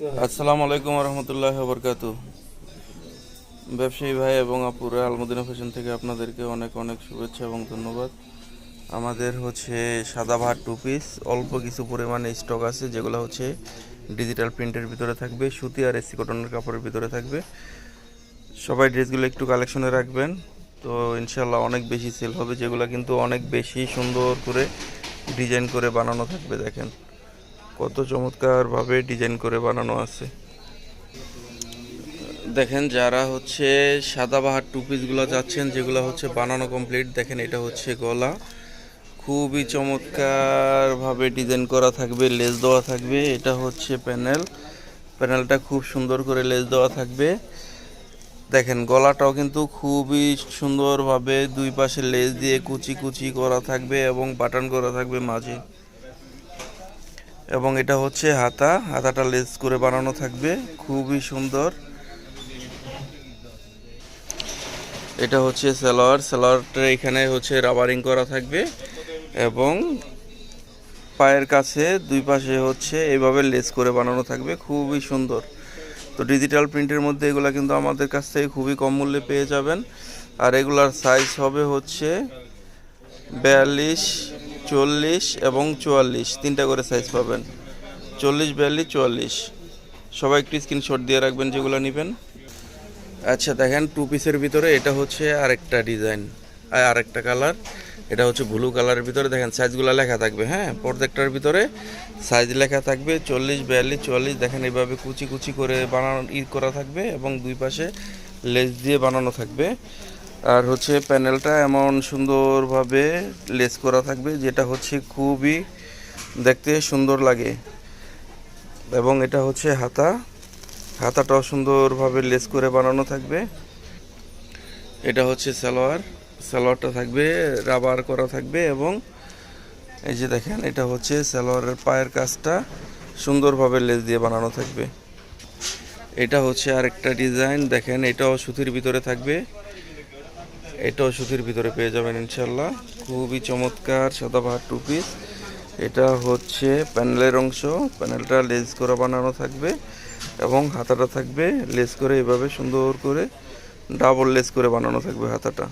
আসসালামু আলাইকুম রহমতুল্লাহ বরকাতু ব্যবসায়ী ভাই এবং আপুরা আলমদিনা ফ্যাশন থেকে আপনাদেরকে অনেক অনেক শুভেচ্ছা এবং ধন্যবাদ। আমাদের হচ্ছে সাদাভাত টু পিস অল্প কিছু পরিমাণে স্টক আছে, যেগুলো হচ্ছে ডিজিটাল প্রিন্টের ভিতরে থাকবে, সুতি আর এসি কটনের কাপড়ের ভিতরে থাকবে। সবাই ড্রেসগুলো একটু কালেকশনে রাখবেন। তো ইনশাল্লাহ অনেক বেশি সেল হবে, যেগুলো কিন্তু অনেক বেশি সুন্দর করে ডিজাইন করে বানানো থাকবে, দেখেন। কত চমৎকারভাবে ডিজাইন করে বানানো আছে। দেখেন যারা হচ্ছে সাদাবাহার টু পিসগুলো যাচ্ছেন, যেগুলো হচ্ছে বানানো কমপ্লিট দেখেন এটা হচ্ছে গলা। খুবই চমৎকারভাবে ডিজাইন করা থাকবে লেস দেওয়া থাকবে, এটা হচ্ছে প্যানেল প্যানেলটা খুব সুন্দর করে লেস দেওয়া থাকবে। দেখেন গলাটাও কিন্তু খুবই সুন্দরভাবে দুই পাশে লেস দিয়ে কুচি কুচি করা থাকবে এবং বাটন করা থাকবে মাঝে। এবং এটা হচ্ছে হাতা। হাতাটা লেস করে বানানো থাকবে। খুবই সুন্দর। এটা হচ্ছে সালোয়ার। সালোয়ারটা এখানে হচ্ছে রাবারিং করা থাকবে এবং পায়ের কাছে দুই পাশে হচ্ছে এইভাবে লেস করে বানানো থাকবে। খুবই সুন্দর। তো ডিজিটাল প্রিন্টের মধ্যে এগুলো কিন্তু আমাদের কাছ থেকে খুবই কম মূল্যে পেয়ে যাবেন। আর এগুলার সাইজ হবে হচ্ছে বিয়াল্লিশ চল্লিশ এবং চুয়াল্লিশ। তিনটা করে সাইজ পাবেন। চল্লিশ, বিয়াল্লিশ, চুয়াল্লিশ। সবাই একটু স্ক্রিনশট দিয়ে রাখবেন যেগুলো নেবেন। আচ্ছা দেখেন টু পিসের ভিতরে এটা হচ্ছে আরেকটা ডিজাইন আর আরেকটা কালার এটা হচ্ছে ব্লু কালারের ভিতরে। দেখেন সাইজগুলো লেখা থাকবে হ্যাঁ? প্রত্যেকটার ভিতরে সাইজ লেখা থাকবে, চল্লিশ, বিয়াল্লিশ, চুয়াল্লিশ। দেখেন, এইভাবে কুচি কুচি করে বানানো, ই করা থাকবে এবং দুই পাশে লেস দিয়ে বানানো থাকবে। আর হচ্ছে প্যানেলটা এমন সুন্দরভাবে লেস করা থাকবে, যেটা হচ্ছে খুবই দেখতে সুন্দর লাগে। এবং এটা হচ্ছে হাতা। হাতাটাও সুন্দরভাবে লেস করে বানানো থাকবে। এটা হচ্ছে সালোয়ার। সালোয়ারটা থাকবে, রাবার করা থাকবে এবং এই যে দেখেন, এটা হচ্ছে সালোয়ারের পায়ের কাজটা সুন্দরভাবে লেস দিয়ে বানানো থাকবে। এটা হচ্ছে আরেকটা ডিজাইন। দেখেন, এটাও সুতির ভিতরে থাকবে। এটাও সুতির ভিতরে পেয়ে যাবেন ইনশাল্লাহ খুবই চমৎকার সাদাবাহার টু পিস এটা হচ্ছে প্যানেলের অংশ। প্যানেলটা লেস করা বানানো থাকবে এবং হাতাটা থাকবে লেস করে এভাবে সুন্দর করে ডাবল লেস করে বানানো থাকবে হাতাটা।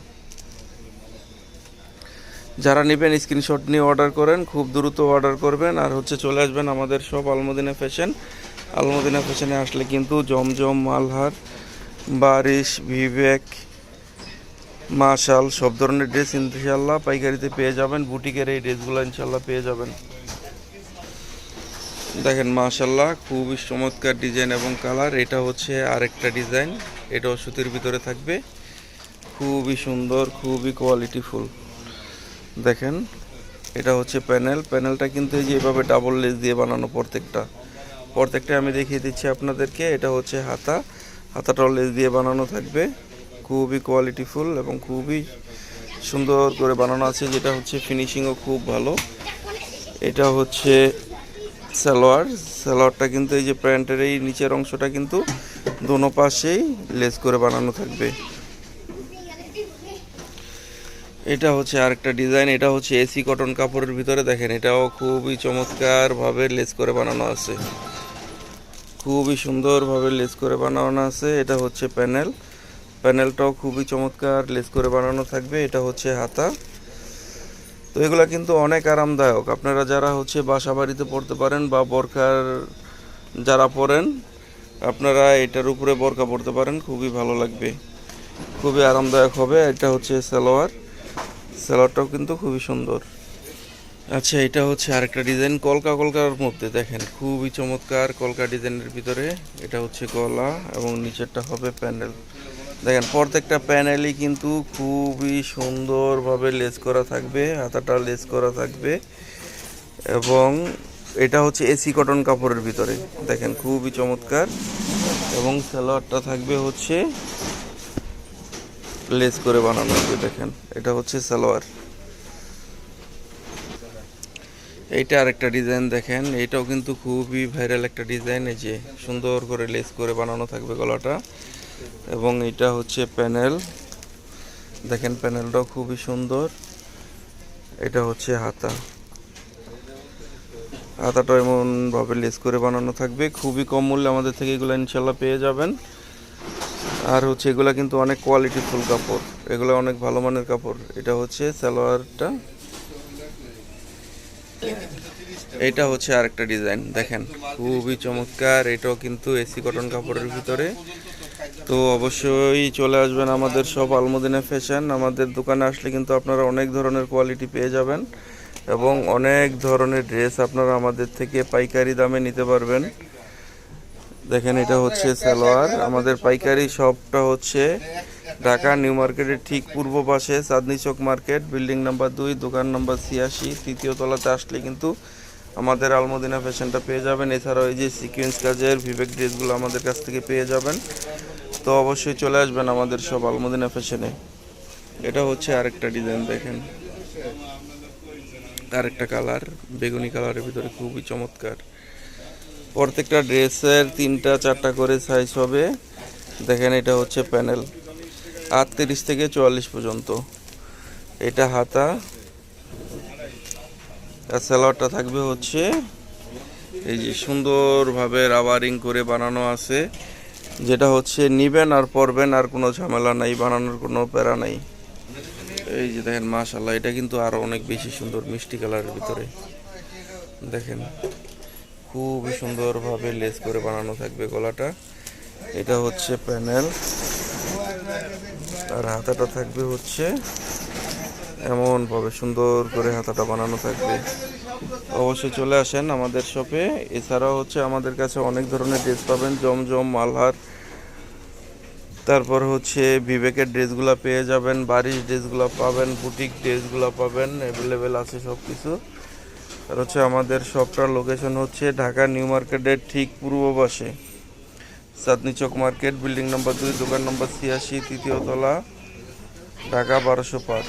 যারা নেবেন স্ক্রিনশট নিয়ে অর্ডার করেন, খুব দ্রুত অর্ডার করবেন। আর হচ্ছে চলে আসবেন আমাদের সব আলমদিনা ফ্যাশন। আলমদিনা ফ্যাশনে আসলে কিন্তু জমজম মালহার, বারিশ, ভিভেক মাশাল, সব ধরনের ড্রেস ইনশাল্লাহ পাইকারিতে পেয়ে যাবেন, বুটিকের এই ড্রেসগুলো ইনশাল্লাহ পেয়ে যাবেন। দেখেন মাশাল্লাহ খুবই চমৎকার ডিজাইন এবং কালার এটা হচ্ছে আরেকটা ডিজাইন এটাও সুতির ভিতরে থাকবে। খুবই সুন্দর, খুবই কোয়ালিটিফুল দেখেন, এটা হচ্ছে প্যানেল প্যানেলটা কিন্তু এই যে এভাবে ডাবল লেস দিয়ে বানানো প্রত্যেকটা। প্রত্যেকটা আমি দেখিয়ে দিচ্ছি আপনাদেরকে, এটা হচ্ছে হাতা, হাতাটাও লেস দিয়ে বানানো থাকবে। খুবই কোয়ালিটিফুল এবং খুবই সুন্দর করে বানানো আছে, যেটা হচ্ছে ফিনিশিংও খুব ভালো। এটা হচ্ছে সালোয়ার। সালোয়ারটা কিন্তু এই যে প্যান্টের এই নিচের অংশটা কিন্তু দোনো পাশেই লেস করে বানানো থাকবে। এটা হচ্ছে আরেকটা ডিজাইন এটা হচ্ছে এসি কটন কাপড়ের ভিতরে দেখেন, এটাও খুবই চমৎকারভাবে লেস করে বানানো আছে। খুবই সুন্দরভাবে লেস করে বানানো আছে, এটা হচ্ছে প্যানেল প্যানেলটাও খুবই চমৎকার, লেস করে বানানো থাকবে, এটা হচ্ছে হাতা। তো এগুলো কিন্তু অনেক আরামদায়ক। আপনারা যারা হচ্ছে বাসা বাড়িতে পড়তে পারেন বা বরকার যারা পরেন আপনারা এটার উপরে বরকা পড়তে পারেন, খুবই ভালো লাগবে। খুবই আরামদায়ক হবে, এটা হচ্ছে সালোয়ার। সালোয়ারটাও কিন্তু খুবই সুন্দর। আচ্ছা এটা হচ্ছে আরেকটা ডিজাইন, কলকা কলকার মধ্যে, দেখেন, খুবই চমৎকার কলকা ডিজাইনের ভিতরে। এটা হচ্ছে গলা এবং নিচেরটা হবে প্যানেল। দেখেন, প্রত্যেকটা প্যানেলই কিন্তু খুবই সুন্দরভাবে লেস করা থাকবে, হাতাটা লেস করা থাকবে এবং এটা হচ্ছে এসি কটন কাপড়ের ভিতরে। দেখেন, খুবই চমৎকার এবং সালোয়ারটা থাকবে হচ্ছে লেস করে বানানো হবে দেখেন, এটা হচ্ছে সালোয়ার। এইটা আরেকটা ডিজাইন, দেখেন, এটাও কিন্তু খুবই ভাইরাল একটা ডিজাইন, এই যে সুন্দর করে লেস করে বানানো থাকবে গলাটা। এবং এটা হচ্ছে প্যানেল। দেখেন প্যানেলটাও খুবই সুন্দর। এটা হচ্ছে হাতা। হাতাটা এমনভাবে লেস করে বানানো থাকবে। খুবই কম মূল্যে আমাদের থেকে এগুলো ইনশাল্লাহ পেয়ে যাবেন। আর হচ্ছে এগুলো কিন্তু অনেক কোয়ালিটি ফুল কাপড়। এগুলো অনেক ভালো মানের কাপড়। এটা হচ্ছে সালোয়ারটা। এটা হচ্ছে আরেকটা ডিজাইন। দেখেন, খুবই চমৎকার। এটাও কিন্তু এসি কটন কাপড়ের ভিতরে। তো অবশ্যই চলে আসবেন আমাদের সব আলমদিনা ফ্যাশন আমাদের দোকানে আসলে কিন্তু আপনারা অনেক ধরনের কোয়ালিটি পেয়ে যাবেন এবং অনেক ধরনের ড্রেস আপনারা আমাদের থেকে পাইকারি দামে নিতে পারবেন। দেখেন এটা হচ্ছে সালোয়ার। আমাদের পাইকারি শপটা হচ্ছে ঢাকা নিউ মার্কেটের ঠিক পূর্ব পাশে Chandni Chowk market building number দুই, দোকান নাম্বার ছিয়াশি। তৃতীয় তলাতে আসলে কিন্তু আমাদের আলমদিনা ফ্যাশনটা পেয়ে যাবেন। এছাড়াও এই যে সিকোয়েন্স কাজের বিবেক ড্রেসগুলো আমাদের কাছ থেকে পেয়ে যাবেন। তো অবশ্যই চলে আসবেন আমাদের সব আলমদিনা ফ্যাশনে এটা হচ্ছে আরেকটা ডিজাইন দেখেন। আরেকটা কালার বেগুনি কালারের ভিতরে খুবই চমৎকার। প্রত্যেকটা ড্রেসের তিনটা, চারটা করে সাইজ হবে। দেখেন, এটা হচ্ছে প্যানেল আটত্রিশ থেকে চুয়াল্লিশ পর্যন্ত। এটা হাতা। আর সালোয়ারটা থাকবে হচ্ছে এই যে সুন্দরভাবে রাবারিং করে বানানো আছে। যেটা হচ্ছে নিবেন আর পরবেন, আর কোনো ঝামেলা নাই, বানানোর কোনো প্যারা নাই। এই যে দেখেন মাশাল্লাহ এটা কিন্তু আরও অনেক বেশি সুন্দর মিষ্টি কালারের ভিতরে। দেখেন, খুবই সুন্দরভাবে লেস করে বানানো থাকবে গলাটা। এটা হচ্ছে প্যানেল। আর হাতাটা থাকবে হচ্ছে এমনভাবে সুন্দর করে হাতাটা বানানো থাকবে। অবশ্যই চলে আসেন আমাদের শপে। এছাড়াও হচ্ছে আমাদের কাছে অনেক ধরনের ড্রেস পাবেন, জমজম, মালহার। তারপর হচ্ছে বিবেকের ড্রেসগুলো পেয়ে যাবেন, বারিশ ড্রেসগুলো পাবেন, বুটিক ড্রেসগুলো পাবেন অ্যাভেলেবেল আছে সব কিছু আর হচ্ছে আমাদের শপটার লোকেশন হচ্ছে ঢাকা নিউ মার্কেটের ঠিক পূর্ব পাশে। চাঁদনি চক মার্কেট বিল্ডিং নম্বর দুই, দোকান নম্বর ছিয়াশি, তৃতীয় তলা, ঢাকা বারোশো পাঁচ।